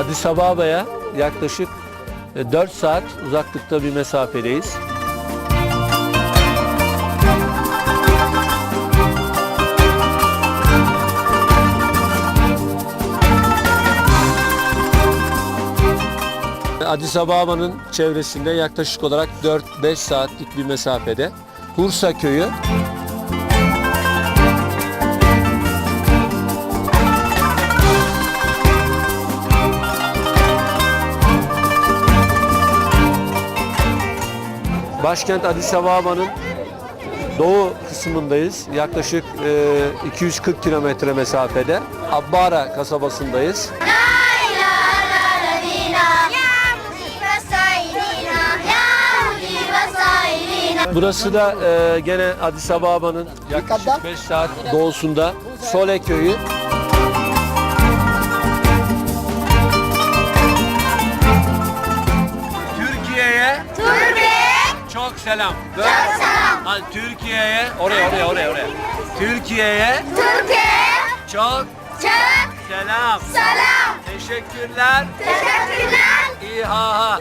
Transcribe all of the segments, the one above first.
Addis Ababa'ya yaklaşık e, 4 saat uzaklıkta bir mesafedeyiz. Addis Ababa'nın çevresinde yaklaşık olarak 4-5 saatlik bir mesafede Hursa köyü Başkent Addis Ababa'nın doğu kısmındayız. Yaklaşık e, 240 kilometre mesafede. Abbara kasabasındayız. Burası da e, gene Addis Ababa'nın yaklaşık 5 saat doğusunda Sole köyü. Selam. Çok selam. Türkiye'ye oraya oraya oraya oraya. Türkiye'ye çok selam. Teşekkürler. İHA.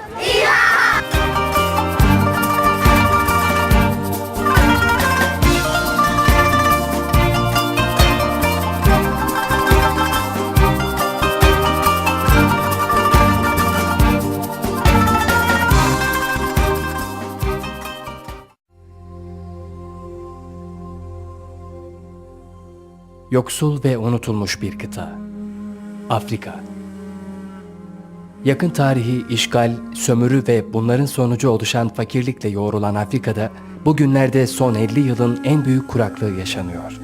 Yoksul ve unutulmuş bir kıta. Afrika. Yakın tarihi işgal, sömürü ve bunların sonucu oluşan fakirlikle yoğrulan Afrika'da bugünlerde son 50 yılın en büyük kuraklığı yaşanıyor.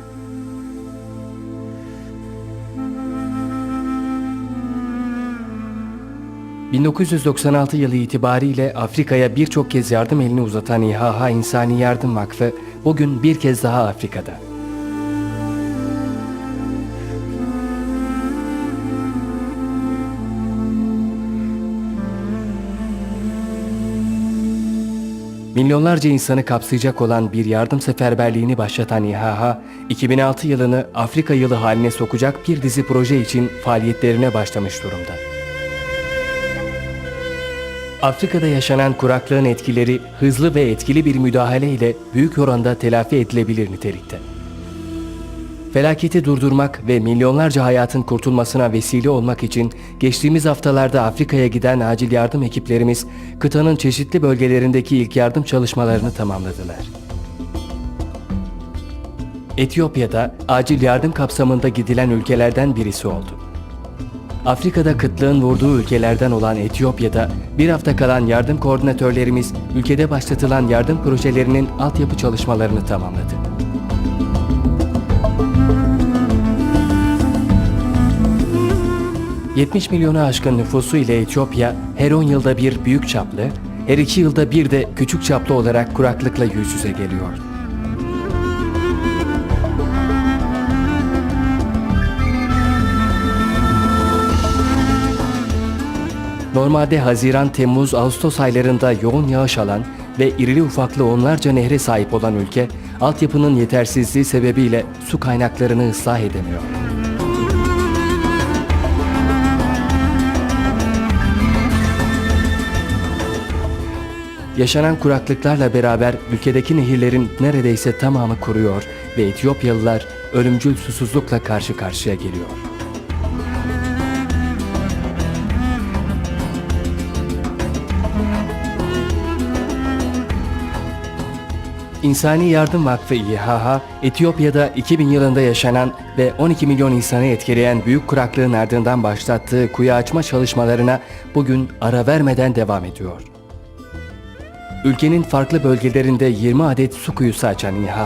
...1996 yılı itibariyle Afrika'ya birçok kez yardım elini uzatan İHH İnsani Yardım Vakfı... ...bugün bir kez daha Afrika'da. Milyonlarca insanı kapsayacak olan bir yardım seferberliğini başlatan İHH, 2006 yılını Afrika yılı haline sokacak bir dizi proje için faaliyetlerine başlamış durumda. Afrika'da yaşanan kuraklığın etkileri hızlı ve etkili bir müdahale ile büyük oranda telafi edilebilir nitelikte. Felaketi durdurmak ve milyonlarca hayatın kurtulmasına vesile olmak için geçtiğimiz haftalarda Afrika'ya giden acil yardım ekiplerimiz kıtanın çeşitli bölgelerindeki ilk yardım çalışmalarını tamamladılar. Etiyopya'da acil yardım kapsamında gidilen ülkelerden birisi oldu. Afrika'da kıtlığın vurduğu ülkelerden olan Etiyopya'da bir hafta kalan yardım koordinatörlerimiz ülkede başlatılan yardım projelerinin altyapı çalışmalarını tamamladı. ...70 milyonu aşkın nüfusu ile Etiyopya her 10 yılda bir büyük çaplı, her 2 yılda bir de küçük çaplı olarak kuraklıkla yüz yüze geliyor. Normalde Haziran, Temmuz, Ağustos aylarında yoğun yağış alan ve irili ufaklı onlarca nehre sahip olan ülke, altyapının yetersizliği sebebiyle su kaynaklarını ıslah edemiyor. Yaşanan kuraklıklarla beraber ülkedeki nehirlerin neredeyse tamamı kuruyor ve Etiyopyalılar ölümcül susuzlukla karşı karşıya geliyor. İnsani Yardım Vakfı İHH, Etiyopya'da 2000 yılında yaşanan ve 12 milyon insanı etkileyen büyük kuraklığın ardından başlattığı kuyu açma çalışmalarına bugün ara vermeden devam ediyor. Ülkenin farklı bölgelerinde 20 adet su kuyusu açan İHH,